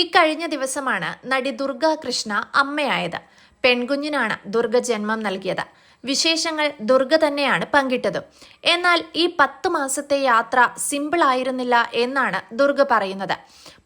ഇക്കഴിഞ്ഞ ദിവസമാണ് നടി ദുർഗ കൃഷ്ണ അമ്മയായത്. പെൺകുഞ്ഞിനാണ് ദുർഗ ജന്മം നൽകിയത്. വിശേഷങ്ങൾ ദുർഗ തന്നെയാണ് പങ്കിട്ടത്. എന്നാൽ ഈ പത്ത് മാസത്തെ യാത്ര സിമ്പിൾ ആയിരുന്നില്ല എന്നാണ് ദുർഗ പറയുന്നത്.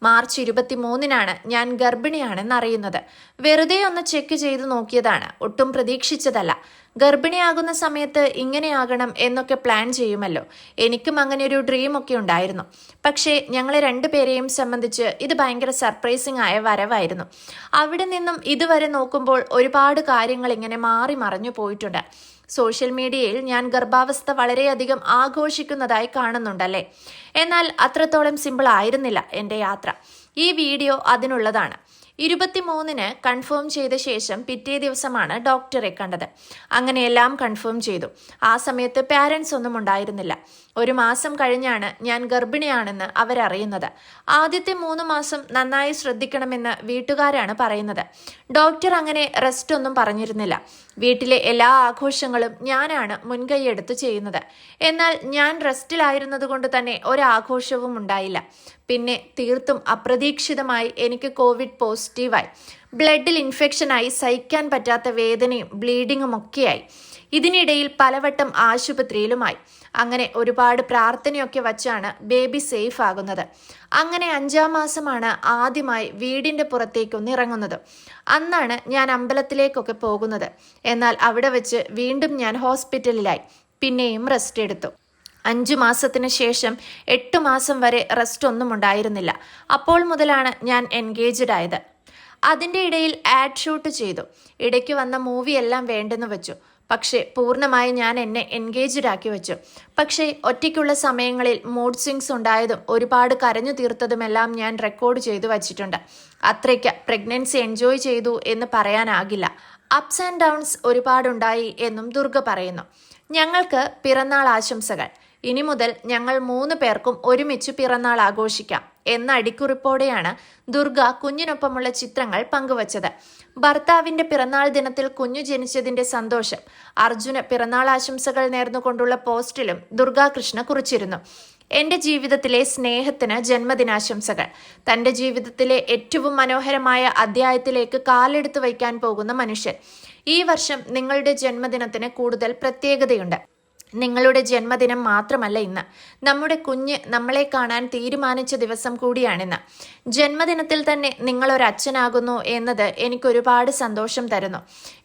മാർച്ച് ഇരുപത്തിമൂന്നിനാണ് ഞാൻ ഗർഭിണിയാണെന്ന് അറിയുന്നത് വെറുതെ ഒന്ന് ചെക്ക് ചെയ്ത് നോക്കിയതാണ്. ഒട്ടും പ്രതീക്ഷിച്ചതല്ല. ഗർഭിണിയാകുന്ന സമയത്ത് ഇങ്ങനെയാകണം എന്നൊക്കെ പ്ലാൻ ചെയ്യുമല്ലോ. എനിക്കും അങ്ങനെ ഒരു ഡ്രീം ഒക്കെ ഉണ്ടായിരുന്നു. പക്ഷേ ഞങ്ങളെ രണ്ടുപേരെയും സംബന്ധിച്ച് ഇത് ഭയങ്കര സർപ്രൈസിംഗ് ആയ വരവായിരുന്നു. അവിടെ നിന്നും ഇതുവരെ നോക്കുമ്പോൾ ഒരുപാട് കാര്യങ്ങൾ ഇങ്ങനെ മാറി മറഞ്ഞു പോയിട്ടുണ്ട്. സോഷ്യൽ മീഡിയയിൽ ഞാൻ ഗർഭാവസ്ഥ വളരെയധികം ആഘോഷിക്കുന്നതായി കാണുന്നുണ്ടല്ലേ? എന്നാൽ അത്രത്തോളം സിമ്പിൾ ആയിരുന്നില്ല എന്റെ യാത്ര. ഈ വീഡിയോ അതിനുള്ളതാണ്. ഇരുപത്തിമൂന്നിന് കൺഫേം ചെയ്ത ശേഷം പിറ്റേ ദിവസമാണ് ഡോക്ടറെ കണ്ടത്. അങ്ങനെയെല്ലാം കൺഫേം ചെയ്തു. ആ സമയത്ത് പാരൻസ് ഒന്നും ഉണ്ടായിരുന്നില്ല. ഒരു മാസം കഴിഞ്ഞാണ് ഞാൻ ഗർഭിണിയാണെന്ന് അവരറിയുന്നത്. ആദ്യത്തെ മൂന്ന് മാസം നന്നായി ശ്രദ്ധിക്കണമെന്ന് വീട്ടുകാരാണ് പറയുന്നത്. ഡോക്ടർ അങ്ങനെ റെസ്റ്റ് ഒന്നും പറഞ്ഞിരുന്നില്ല. വീട്ടിലെ എല്ലാ ആഘോഷങ്ങളും ഞാനാണ് മുൻകൈയെടുത്ത് ചെയ്യുന്നത്. എന്നാൽ ഞാൻ റെസ്റ്റിലായിരുന്നത് കൊണ്ട് തന്നെ ഒരാഘോഷവും ഉണ്ടായില്ല. പിന്നെ തീർത്തും അപ്രതീക്ഷിതമായി എനിക്ക് കോവിഡ് പോസിറ്റീവായി. ബ്ലഡിൽ ഇൻഫെക്ഷനായി സഹിക്കാൻ പറ്റാത്ത വേദനയും ബ്ലീഡിങ്ങും ഒക്കെയായി. ഇതിനിടയിൽ പലവട്ടം ആശുപത്രിയിലുമായി. അങ്ങനെ ഒരുപാട് പ്രാർത്ഥനയൊക്കെ വച്ചാണ് ബേബി സേഫ് ആകുന്നത്. അങ്ങനെ അഞ്ചാം മാസമാണ് ആദ്യമായി വീടിന്റെ പുറത്തേക്കൊന്ന് ഇറങ്ങുന്നത്. അന്നാണ് ഞാൻ അമ്പലത്തിലേക്കൊക്കെ പോകുന്നത്. എന്നാൽ അവിടെ വെച്ച് വീണ്ടും ഞാൻ ഹോസ്പിറ്റലിലായി. പിന്നെയും റെസ്റ്റ് എടുത്തു. അഞ്ചു മാസത്തിന് ശേഷം എട്ട് മാസം വരെ റെസ്റ്റ് ഒന്നും ഉണ്ടായിരുന്നില്ല. അപ്പോൾ മുതലാണ് ഞാൻ എൻഗേജഡ് ആയത്. അതിന്റെ ഇടയിൽ ആഡ് ഷൂട്ട് ചെയ്തു. ഇടയ്ക്ക് വന്ന മൂവി എല്ലാം വേണ്ടെന്ന് വെച്ചു. പക്ഷേ പൂർണമായി ഞാൻ എന്നെ എൻഗേജ്ഡ് ആക്കി വെച്ചു. പക്ഷേ ഒറ്റയ്ക്കുള്ള സമയങ്ങളിൽ മൂഡ് സ്വിങ്സ് ഉണ്ടായതും ഒരുപാട് കരഞ്ഞു തീർത്തതുമെല്ലാം ഞാൻ റെക്കോർഡ് ചെയ്തു വച്ചിട്ടുണ്ട്. അത്രയ്ക്ക് പ്രഗ്നൻസി എൻജോയ് ചെയ്തു എന്ന് പറയാനാകില്ല. അപ്സ് ആൻഡ് ഡൗൺസ് ഒരുപാടുണ്ടായി എന്നും ദുർഗ പറയുന്നു. ഞങ്ങൾക്ക് പിറന്നാൾ ആശംസകൾ. ഇനി മുതൽ ഞങ്ങൾ മൂന്ന് പേർക്കും ഒരുമിച്ച് പിറന്നാൾ ആഘോഷിക്കാം. എന്ന അടിക്കുറിപ്പോടെയാണ് ദുർഗ കുഞ്ഞിനൊപ്പമുള്ള ചിത്രങ്ങൾ പങ്കുവച്ചത്. ഭർത്താവിന്റെ പിറന്നാൾ ദിനത്തിൽ കുഞ്ഞു ജനിച്ചതിന്റെ സന്തോഷം അർജുന് പിറന്നാൾ ആശംസകൾ നേർന്നുകൊണ്ടുള്ള പോസ്റ്റിലും ദുർഗാകൃഷ്ണ കുറിച്ചിരുന്നു. എന്റെ ജീവിതത്തിലെ സ്നേഹത്തിന് ജന്മദിനാശംസകൾ. തന്റെ ജീവിതത്തിലെ ഏറ്റവും മനോഹരമായ അധ്യായത്തിലേക്ക് കാലെടുത്തു വയ്ക്കാൻ പോകുന്ന മനുഷ്യൻ. ഈ വർഷം നിങ്ങളുടെ ജന്മദിനത്തിന് കൂടുതൽ പ്രത്യേകതയുണ്ട്. നിങ്ങളുടെ ജന്മദിനം മാത്രമല്ല ഇന്ന്. നമ്മുടെ കുഞ്ഞ് നമ്മളെ കാണാൻ തീരുമാനിച്ച ദിവസം കൂടിയാണിന്ന്. ജന്മദിനത്തിൽ തന്നെ നിങ്ങളൊരു അച്ഛനാകുന്നു എന്നത് എനിക്ക് ഒരുപാട് സന്തോഷം തരുന്നു.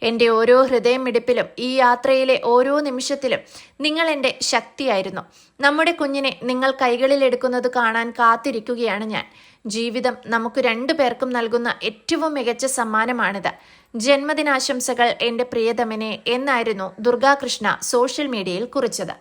എന്റെ ഓരോ ഹൃദയമിടിപ്പിലും ഈ യാത്രയിലെ ഓരോ നിമിഷത്തിലും നിങ്ങൾ എന്റെ ശക്തിയായിരുന്നു. നമ്മുടെ കുഞ്ഞിനെ നിങ്ങൾ കൈകളിലെടുക്കുന്നത് കാണാൻ കാത്തിരിക്കുകയാണ് ഞാൻ. ജീവിതം നമുക്ക് രണ്ടു പേർക്കും നൽകുന്ന ഏറ്റവും മികച്ച സമ്മാനമാണിത്. ജന്മദിനാശംസകൾ എന്റെ പ്രിയതമനെ എന്നായിരുന്നു ദുർഗാകൃഷ്ണ സോഷ്യൽ മീഡിയയിൽ കുറിച്ചത്.